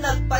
The.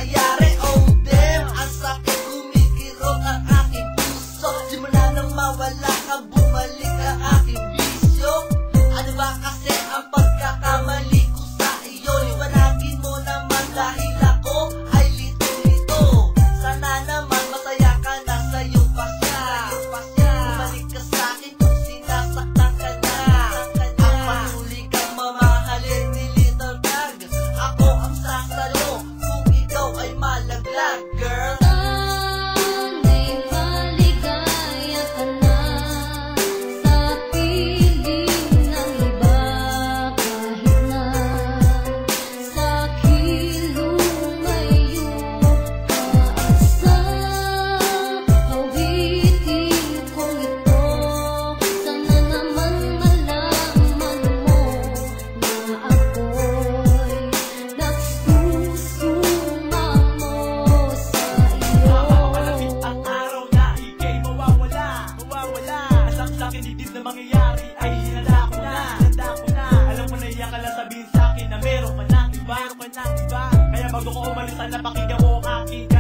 paligid na mangyayari ay hinanda ko na Hinanda ko na. Alam mo na iyan ka lang sabihin sa akin na meron ka ng iba Meron ka ng iba. Kaya bago ko umalis na napakinggan mo ang akin.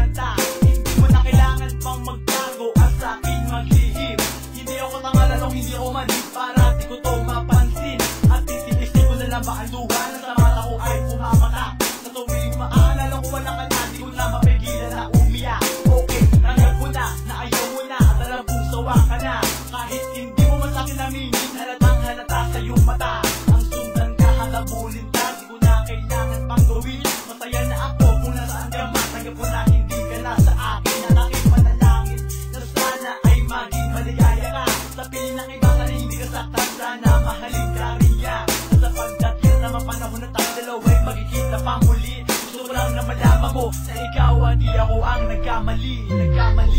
Sana mahalin ka niya At sa pagdating na mapanahon na tayo dalawa'y magkikita pa muli. Gusto ko lang na malaman mo Na ikaw hindi ako ang nagkamali. Nagkamali.